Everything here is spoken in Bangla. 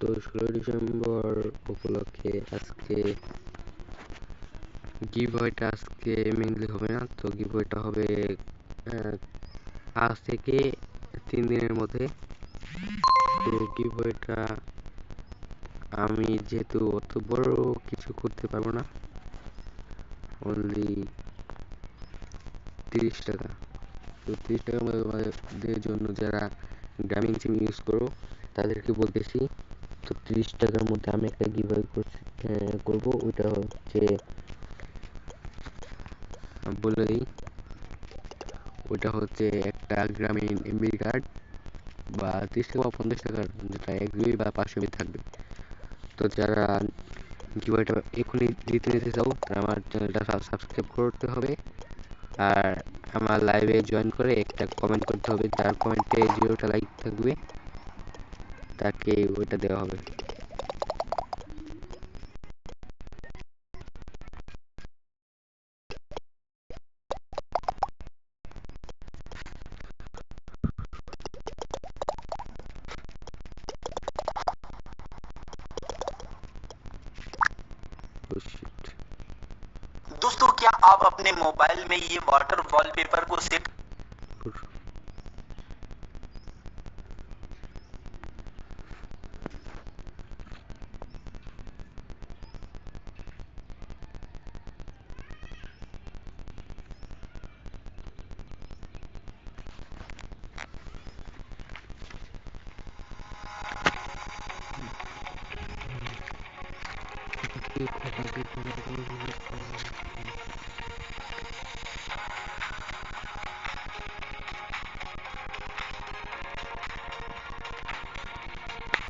তো ষোলোই ডিসেম্বর উপলক্ষে আজকে গিভওয়েটা আজকে মেনলি হবে না, তো গিভওয়েটা হবে আজ থেকে তিন দিনের মধ্যে। তো গিভওয়েটা আমি যেহেতু অত বড় কিছু করতে পারব না অনলি তিরিশ টাকা। তো তিরিশ টাকার মধ্যে জন্য যারা গ্রামীণ সিম ইউজ করো, তাদেরকে বলতেছি তো তিরিশ টাকার মধ্যে আমি একটা গিভওয়ে করছি করব, ওইটা হচ্ছে বলে দিই ওটা হচ্ছে একটা গ্রামীণ এমবি কার্ড বা তিরিশ টাকা বা পঞ্চাশ টাকার যেটা এক দুই বা পাঁচশো এমবি থাকবে। তো যারা গিভওয়েটা এখনই দিতে নিতে চাও, তারা আমার চ্যানেলটা সাবস্ক্রাইব করতে হবে। আর আমার লাইভে জয়েন করে একটা কমেন্ট করতে হবে, যার কমেন্টে জিরোটা লাইক থাকবে। তাকে ওইটা দেওয়া হবে दोस्तों क्या आप अपने मोबाइल में ये वाटर वॉलपेपर को सेट ভিত্তিক উপাদানটি পুনর্গঠন করে।